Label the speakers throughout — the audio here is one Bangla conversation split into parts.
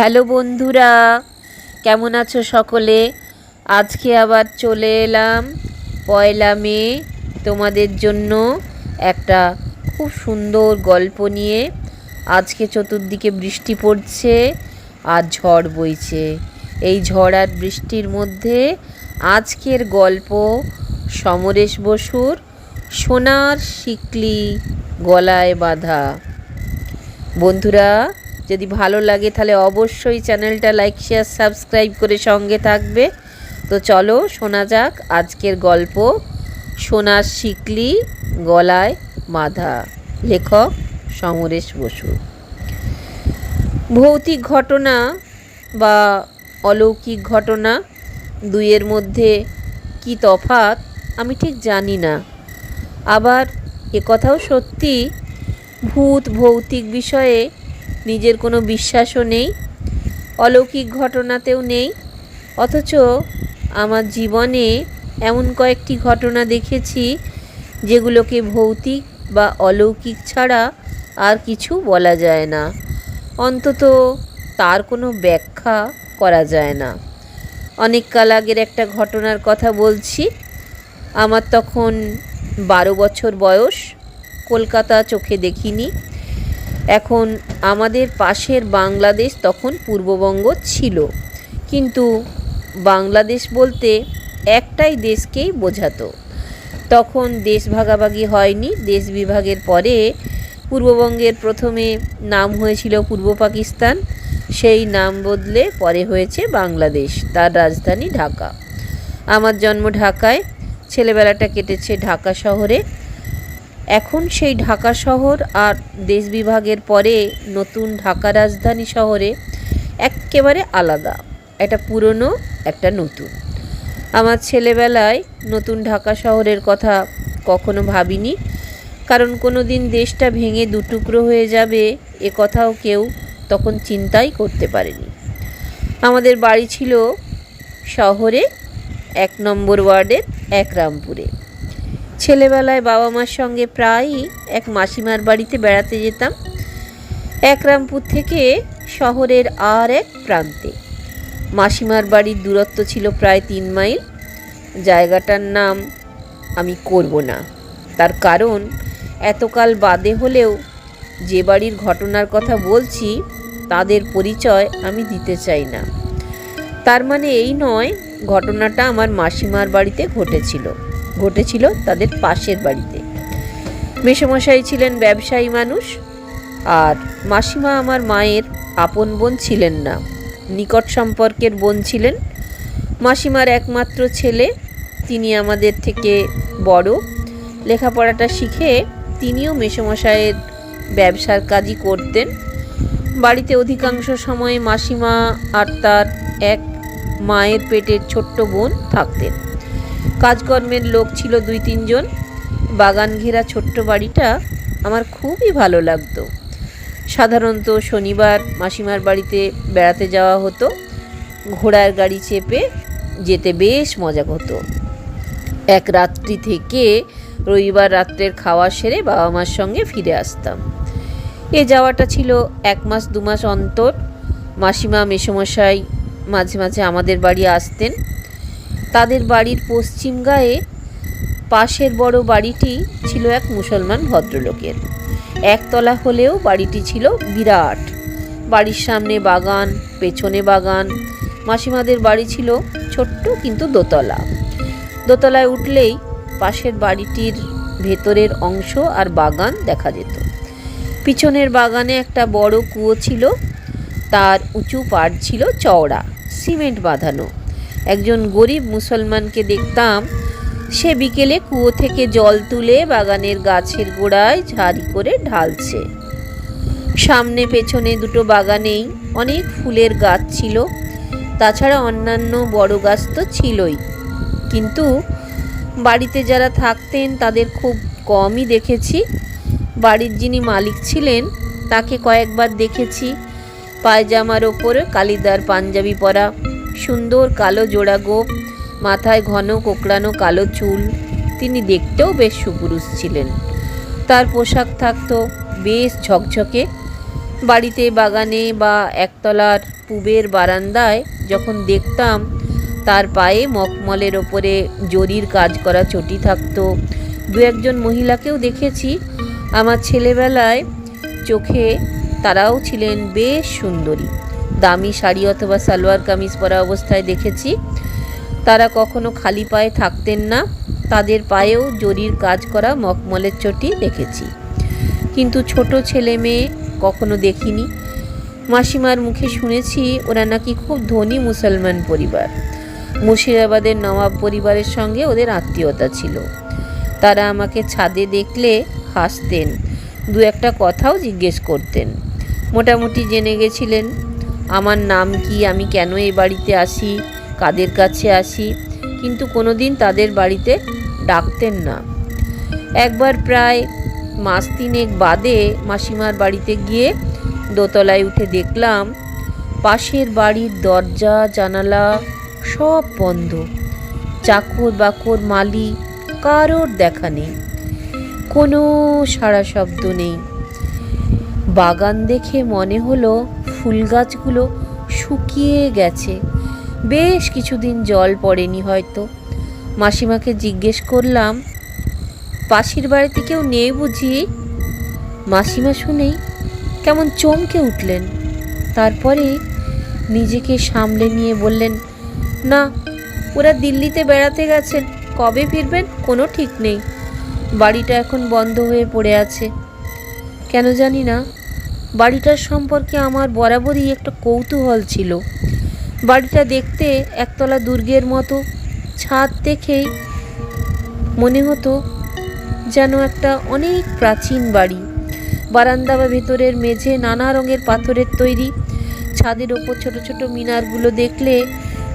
Speaker 1: হ্যালো বন্ধুরা, কেমন আছো সকলে? আজকে আবার চলে এলাম পয়লা মে, তোমাদের জন্য একটা খুব সুন্দর গল্প নিয়ে। আজকে চতুর্দিকে বৃষ্টি পড়ছে আর ঝড় বইছে। এই ঝড় আর বৃষ্টির মধ্যে আজকের গল্প সমরেশ বসুর সোনার শিকলি গলায় বাঁধা। বন্ধুরা যদি ভালো লাগে তাহলে অবশ্যই চ্যানেলটা লাইক, শেয়ার, সাবস্ক্রাইব করে সঙ্গে থাকবে। তো চলো শোনা যাক আজকের গল্প সোনার শিকলি গলায় বাঁধা লেখক সমরেশ বসু। ভৌতিক ঘটনা বা অলৌকিক ঘটনা দুইয়ের মধ্যে কি তফাত আমি ঠিক জানি না। আবার একথাও সত্যি ভূত ভৌতিক বিষয়ে নিজের কোনো বিশ্বাসও নেই, অলৌকিক ঘটনাতেও নেই, অথচ আমার জীবনে এমন কয়েকটি ঘটনা দেখেছি যেগুলোকে ভৌতিক বা অলৌকিক ছাড়া আর কিছু বলা যায় না। অন্তত তার কোনো ব্যাখ্যা করা যায় না। অনেক কাল আগের একটা ঘটনার কথা বলছি। আমার তখন বারো বছর বয়স, কলকাতা চোখে দেখিনি। এখন আমাদের পাশের বাংলাদেশ তখন পূর্ববঙ্গ ছিল। কিন্তু বাংলাদেশ বলতে একটাই দেশকেই বোঝাতো। তখন দেশ ভাগাভাগি হয়নি। দেশ বিভাগের পরে পূর্ববঙ্গের প্রথমে নাম হয়েছিল পূর্ব পাকিস্তান। সেই নাম বদলে পরে হয়েছে বাংলাদেশ, তার রাজধানী ঢাকা। আমার জন্ম ঢাকায়। ছেলেবেলাটা কেটেছে ঢাকা শহরে। এখন সেই ঢাকা শহর আর দেশ বিভাগের পরে নতুন ঢাকা রাজধানী শহরে একেবারে আলাদা। একটা পুরনো, একটা নতুন। আমার ছেলেবেলায় নতুন ঢাকা শহরের কথা কখনো ভাবিনি, কারণ কোনো দিন দেশটা ভেঙে দুটুকরো হয়ে যাবে এ কথাও কেউ তখন চিন্তাই করতে পারেনি। আমাদের বাড়ি ছিল শহরে, এক নম্বর ওয়ার্ডের একরামপুরে ছেলেবেলায় বাবা মার সঙ্গে প্রায়ই এক মাসিমার বাড়িতে বেড়াতে যেতাম। একরামপুর থেকে শহরের আর এক প্রান্তে। মাসিমার বাড়ির দূরত্ব ছিল প্রায় তিন মাইল। জায়গাটার নাম আমি করব না। তার কারণ, এতকাল বাদে হলেও যে বাড়ির ঘটনার কথা বলছি, তাদের পরিচয় আমি দিতে চাই না। তার মানে এই নয়, ঘটনাটা আমার মাসিমার বাড়িতে ঘটেছিল। ঘটেছিল তাদের পাশের বাড়িতে। মেসমশাই ছিলেন ব্যবসায়ী মানুষ আর মাসিমা আমার মায়ের আপন বোন ছিলেন না। নিকট সম্পর্কের বোন ছিলেন। মাসিমার একমাত্র ছেলে, তিনি আমাদের থেকে বড়। লেখাপড়াটা শিখে তিনিও মেসমশাইয়ের ব্যবসার কাজই করতেন। বাড়িতে অধিকাংশ সময় মাসিমা আর তার এক মায়ের পেটের ছোট্ট বোন থাকতেন। কাজকর্মের লোক ছিল দুই তিনজন। বাগান ঘেরা ছোট্ট বাড়িটা আমার খুবই ভালো লাগতো। সাধারণত শনিবার মাসিমার বাড়িতে বেড়াতে যাওয়া হতো। ঘোড়ার গাড়ি চেপে যেতে বেশ মজা হতো এক রাত্রি থেকে রবিবার রাত্রের খাওয়া সেরে বাবা মার সঙ্গে ফিরে আসতাম। এ যাওয়াটা ছিল এক মাস, দু মাস অন্তর। মাসিমা, মেসমশাই মাঝে মাঝে আমাদের বাড়ি আসতেন। তাদের বাড়ির পশ্চিম গায়ে পাশের বড় বাড়িটি ছিল এক মুসলমান ভদ্রলোকের। একতলা হলেও বাড়িটি ছিল বিরাট। বাড়ির সামনে বাগান, পেছনে বাগান। মাসিমাদের বাড়ি ছিল ছোট্ট কিন্তু দোতলা। দোতলায় উঠলেই পাশের বাড়িটির ভেতরের অংশ আর বাগান দেখা যেত। পিছনের বাগানে একটা বড় কুয়ো ছিল। তার উঁচু পাড় ছিল চওড়া, সিমেন্ট বাঁধানো। একজন গরিব মুসলমানকে দেখতাম, সে বিকেলে কুয়ো থেকে জল তুলে বাগানের গাছের গোড়ায় ঝাড়ি করে ঢালছে। সামনে পেছনে দুটো বাগানেই অনেক ফুলের গাছ ছিল, তাছাড়া অন্যান্য বড় গাছ তো ছিলই। কিন্তু বাড়িতে যারা থাকতেন, তাদের খুব কমই দেখেছি। বাড়ির যিনি মালিক ছিলেন, তাকে কয়েকবার দেখেছি, পায়জামার ওপরে কালিদার পাঞ্জাবি পরা। সুন্দর কালো জোড়া গোপ মাথায় ঘন কোকড়ানো কালো চুল। তিনি দেখতেও বেশ সুপুরুষ ছিলেন। তার পোশাক থাকতো বেশ ঝকঝকে। বাড়িতে বাগানে বা একতলার পুবের বারান্দায় যখন দেখতাম, তার পায়ে মখমলের ওপরে জরির কাজ করা চটি থাকতো। দু একজন মহিলাকেও দেখেছি। আমার ছেলেবেলায় চোখে তারাও ছিলেন বেশ সুন্দরী। দামি শাড়ি অথবা সালোয়ার কামিজ পরা অবস্থায় দেখেছি। তারা কখনো খালি পায়ে থাকতেন না। তাদের পায়েও জরির কাজ করা মকমলের চটি দেখেছি। কিন্তু ছোট ছেলে মেয়ে কখনো দেখিনি। মাসিমার মুখে শুনেছি, ওরা নাকি খুব ধনী মুসলমান পরিবার। মুর্শিদাবাদের নবাব পরিবারের সঙ্গে ওদের আত্মীয়তা ছিল। তারা আমাকে ছাদে দেখলে হাসতেন, দু একটা কথাও জিজ্ঞেস করতেন। মোটামুটি জেনে গেছিলেন আমার নাম কি? আমি কেন এই বাড়িতে আসি? কাদের কাছে আসি? কিন্তু কোনো দিন তাদের বাড়িতে ডাকতেন না। একবার প্রায় মাস তিনেক বাদে মাসিমার বাড়িতে গিয়ে দোতলায় উঠে দেখলাম, পাশের বাড়ির দরজা, জানালা সব বন্ধ। চাকর বাকর মালি কারোর দেখা নেই। কোনো সাড়া শব্দ নেই। বাগান দেখে মনে হলো ফুল গাছগুলো শুকিয়ে গেছে। বেশ কিছুদিন জল পড়েনি হয়তো। মাসিমাকে জিজ্ঞেস করলাম, পাশের বাড়িতে কেউ নেই বুঝি? মাসিমা শুনেই কেমন চমকে উঠলেন। তারপরে নিজেকে সামলে নিয়ে বললেন, না, ওরা দিল্লিতে বেড়াতে গেছেন, কবে ফিরবেন কোনো ঠিক নেই। বাড়িটা এখন বন্ধ হয়ে পড়ে আছে। কেন জানি না বাড়িটার সম্পর্কে আমার বরাবরই একটা কৌতূহল ছিল। বাড়িটা দেখতে একতলা দুর্গের মতো, ছাদ দেখেই মনে হতো যেন একটা অনেক প্রাচীন বাড়ি। বারান্দা বা ভেতরের মেঝে নানা রঙের পাথরের তৈরি। ছাদের ওপর ছোট ছোট মিনারগুলো দেখলে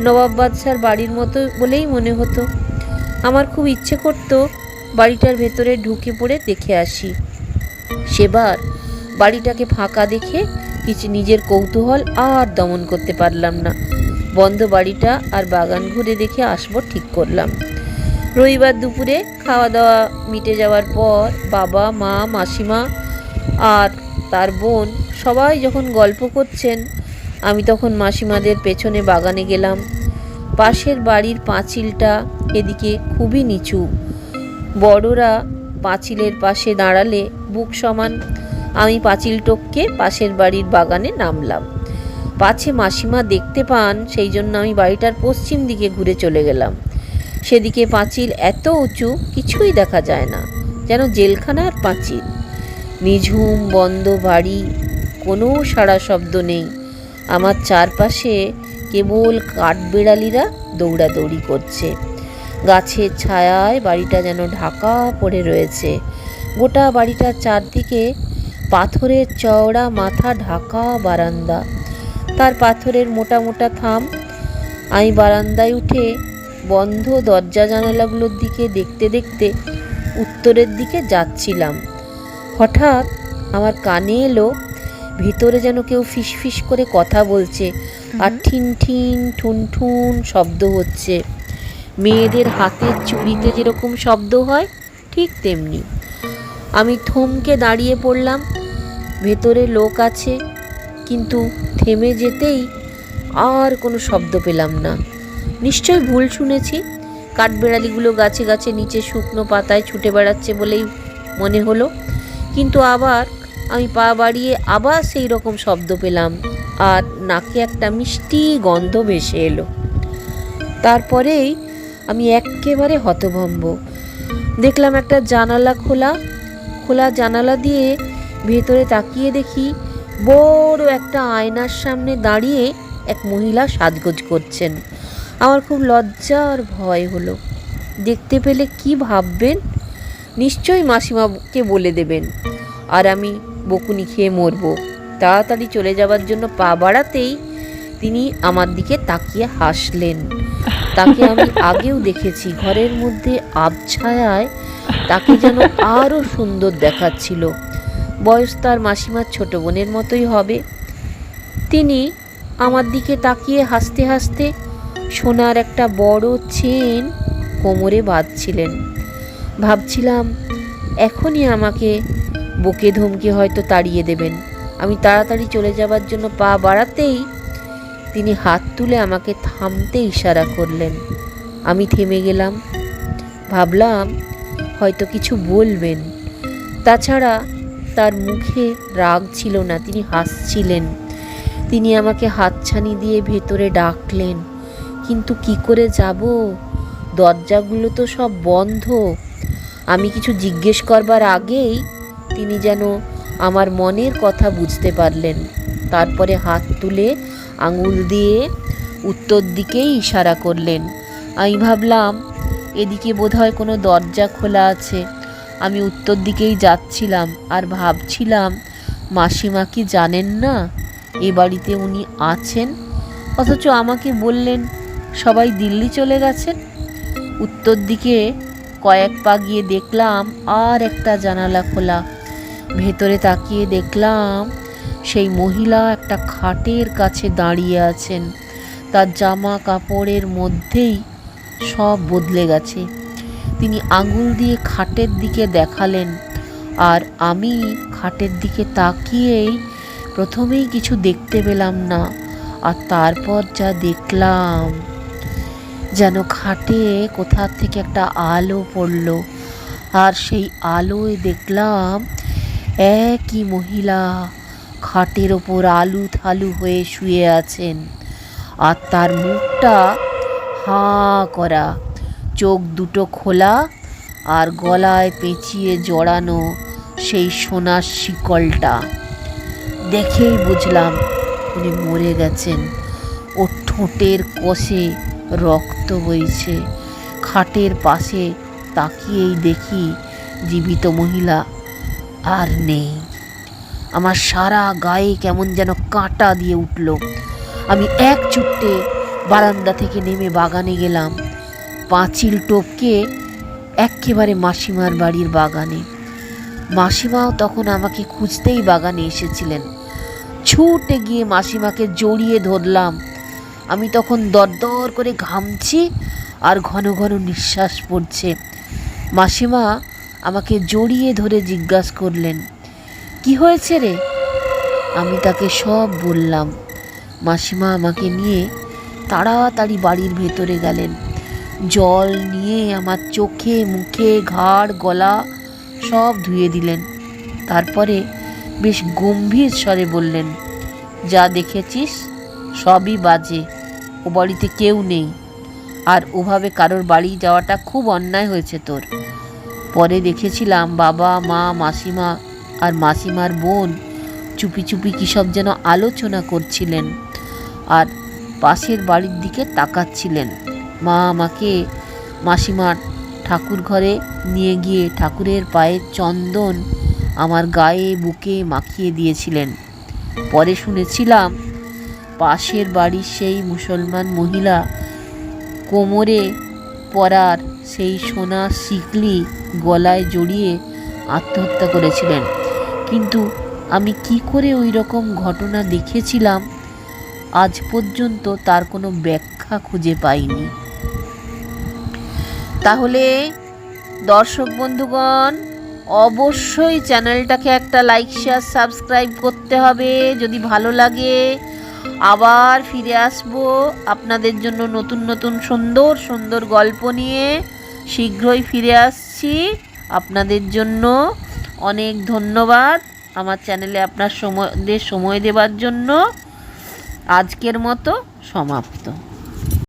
Speaker 1: নবাব বাদশার বাড়ির মতো বলেই মনে হতো। আমার খুব ইচ্ছে করতো বাড়িটার ভেতরে ঢুকে পড়ে দেখে আসি। সেবার বাড়িটাকে ফাঁকা দেখে কিছু নিজের কৌতূহল আর দমন করতে পারলাম না। বন্ধ বাড়িটা আর বাগান ঘুরে দেখে আসব ঠিক করলাম। রবিবার দুপুরে খাওয়া দাওয়া মিটে যাওয়ার পর বাবা, মা, মাসিমা আর তার বোন সবাই যখন গল্প করছেন, আমি তখন মাসিমাদের পেছনে বাগানে গেলাম। পাশের বাড়ির পাঁচিলটা এদিকে খুবই নিচু। বড়রা পাঁচিলের পাশে দাঁড়ালে বুক সমান আমি পাঁচিল টপকে পাশের বাড়ির বাগানে নামলাম। পাছে মাসিমা দেখতে পান, সেই জন্য আমি বাড়িটার পশ্চিম দিকে ঘুরে চলে গেলাম। সেদিকে পাঁচিল এত উঁচু, কিছুই দেখা যায় না, যেন জেলখানার পাঁচিল। নিঝুম, বন্ধ বাড়ি, কোনো সাড়া শব্দ নেই। আমার চারপাশে কেবল কাঠবেড়ালিরা দৌড়াদৌড়ি করছে। গাছের ছায়ায় বাড়িটা যেন ঢাকা পড়ে রয়েছে। গোটা বাড়িটার চারদিকে পাথরের চওড়া মাথা ঢাকা বারান্দা। তার পাথরের মোটা মোটা থাম। আমি বারান্দায় উঠে বন্ধ দরজা জানালাগুলোর দিকে দেখতে দেখতে উত্তরের দিকে যাচ্ছিলাম। হঠাৎ আমার কানে এলো ভিতরে যেন কেউ ফিস ফিস করে কথা বলছে আর ঠিন ঠিন ঠুন ঠুন শব্দ হচ্ছে। মেয়েদের হাতের চুড়িতে যেরকম শব্দ হয় ঠিক তেমনি। আমি থমকে দাঁড়িয়ে পড়লাম ভেতরে লোক আছে, কিন্তু থেমে যেতেই আর কোনো শব্দ পেলাম না। নিশ্চয় ভুল শুনেছি। কাঠবেড়ালিগুলো গাছে গাছে নিচে শুকনো পাতায় ছুটে বেড়াচ্ছে বলেই মনে হলো। কিন্তু আবার আমি পা বাড়িয়ে আবার সেই রকম শব্দ পেলাম আর নাকে একটা মিষ্টি গন্ধ ভেসে এলো। তারপরেই আমি একেবারে হতভম্ব। দেখলাম একটা জানালা খোলা। খোলা জানালা দিয়ে ভেতরে তাকিয়ে দেখি বড় একটা আয়নার সামনে দাঁড়িয়ে এক মহিলা সাজগোজ করছেন। আমার খুব লজ্জা আর ভয় হলো। দেখতে পেলে কি ভাববেন? নিশ্চয়ই মাসিমাকে বলে দেবেন। আর আমি বকুনি খেয়ে মরবো। তাড়াতাড়ি চলে যাবার জন্য পা বাড়াতেই তিনি আমার দিকে তাকিয়ে হাসলেন। তাকে আমি আগেও দেখেছি। ঘরের মধ্যে আবছায়ায় তাকে যেন আরও সুন্দর দেখাচ্ছিল। বয়স তার মাসিমার ছোট বোনের মতোই হবে। তিনি আমার দিকে তাকিয়ে হাসতে হাসতে সোনার একটা বড় চেন কোমরে বাঁধছিলেন। ভাবছিলাম, এখনই আমাকে বকে ধমকে হয়তো তাড়িয়ে দেবেন। আমি তাড়াতাড়ি চলে যাবার জন্য পা বাড়াতেই তিনি হাত তুলে আমাকে থামতে ইশারা করলেন। আমি থেমে গেলাম। ভাবলাম, হয়তো কিছু বলবেন। তাছাড়া তার মুখে রাগ ছিল না, তিনি হাসছিলেন। তিনি আমাকে হাতছানি দিয়ে ভেতরে ডাকলেন, কিন্তু কি করে যাব? দরজাগুলো তো সব বন্ধ। আমি কিছু জিজ্ঞেস করবার আগেই তিনি যেন আমার মনের কথা বুঝতে পারলেন। তারপরে হাত তুলে আঙুল দিয়ে উত্তর দিকেই ইশারা করলেন, আমি ভাবলাম এদিকে বোধহয় কোনো দরজা খোলা আছে। আমি উত্তর দিকেই যাচ্ছিলাম আর ভাবছিলাম, মাসিমা কি জানেন না এ বাড়িতে উনি আছেন? অথচ আমাকে বললেন, সবাই দিল্লি চলে গেছেন। উত্তর দিকে কয়েক পা গিয়ে দেখলাম, আর একটা জানালা খোলা। ভেতরে তাকিয়ে দেখলাম, সেই মহিলা একটা খাটের কাছে দাঁড়িয়ে আছেন। তার জামা কাপড়ের মধ্যেই সব বদলে গেছে। তিনি আঙুল দিয়ে খাটের দিকে দেখালেন। আর আমি খাটের দিকে তাকিয়েই প্রথমেই কিছু দেখতে পেলাম না, আর তারপর যা দেখলাম, যেন খাটে কোথা থেকে একটা আলো পড়ল। আর সেই আলোয় দেখলাম একই মহিলা খাটের ওপর আলু থালু হয়ে শুয়ে আছেন, আর তার মুখটা হাঁ করা। চোখ দুটো খোলা আর গলায় পেঁচিয়ে জড়ানো সেই সোনার শিকলটা। দেখেই বুঝলাম উনি মরে গেছেন। ওর ঠোঁটের কষে রক্ত বইছে। খাটের পাশে তাকিয়েই দেখি জীবিত মহিলা আর নেই। আমার সারা গায়ে কেমন যেন কাঁটা দিয়ে উঠল। আমি এক ছুট্টে বারান্দা থেকে নেমে বাগানে গেলাম। পাঁচিল টপকে একেবারে মাসিমার বাড়ির বাগানে। মাসিমাও তখন আমাকে খুঁজতেই বাগানে এসেছিলেন। ছুটে গিয়ে মাসিমাকে জড়িয়ে ধরলাম। আমি তখন দরদর করে ঘামছি আর ঘন ঘন নিঃশ্বাস পড়ছে। মাসিমা আমাকে জড়িয়ে ধরে জিজ্ঞাসা করলেন, কি হয়েছে রে? আমি তাকে সব বললাম। মাসিমা আমাকে নিয়ে তাড়াতাড়ি বাড়ির ভেতরে গেলেন। জল নিয়ে আমার চোখে, মুখে, ঘাড়, গলা সব ধুয়ে দিলেন। তারপরে বেশ গম্ভীর স্বরে বললেন, যা দেখেছিস সবই বাজে, ও বাড়িতে কেউ নেই। আর ওভাবে কারোর বাড়ি যাওয়াটা খুব অন্যায় হয়েছে তোর। পরে দেখেছিলাম বাবা, মা, মাসিমা আর মাসিমার বোন চুপি চুপি কী সব যেন আলোচনা করছিলেন আর পাশের বাড়ির দিকে তাকাচ্ছিলেন। মা আমাকে মাসিমার ঠাকুর ঘরে নিয়ে গিয়ে ঠাকুরের পায়ের চন্দন আমার গায়ে, বুকে মাখিয়ে দিয়েছিলেন। পরে শুনেছিলাম, পাশের বাড়ির সেই মুসলমান মহিলা কোমরে পরার সেই সোনা শিকলি গলায় জড়িয়ে আত্মহত্যা করেছিলেন। কিন্তু আমি কি করে ওই রকম ঘটনা দেখেছিলাম, আজ পর্যন্ত তার কোনো ব্যাখ্যা খুঁজে পাইনি। তাহলে দর্শক বন্ধুগণ, অবশ্যই চ্যানেলটাকে একটা লাইক শেয়ার সাবস্ক্রাইব করতে হবে। যদি ভালো লাগে, আবার ফিরে আসব আপনাদের জন্য নতুন নতুন সুন্দর সুন্দর গল্প নিয়ে। শীঘ্রই ফিরে আসছি। আপনাদের জন্য অনেক ধন্যবাদ আমার চ্যানেলে আপনার সময় সময় দেওয়ার জন্য। আজকের মতো সমাপ্ত।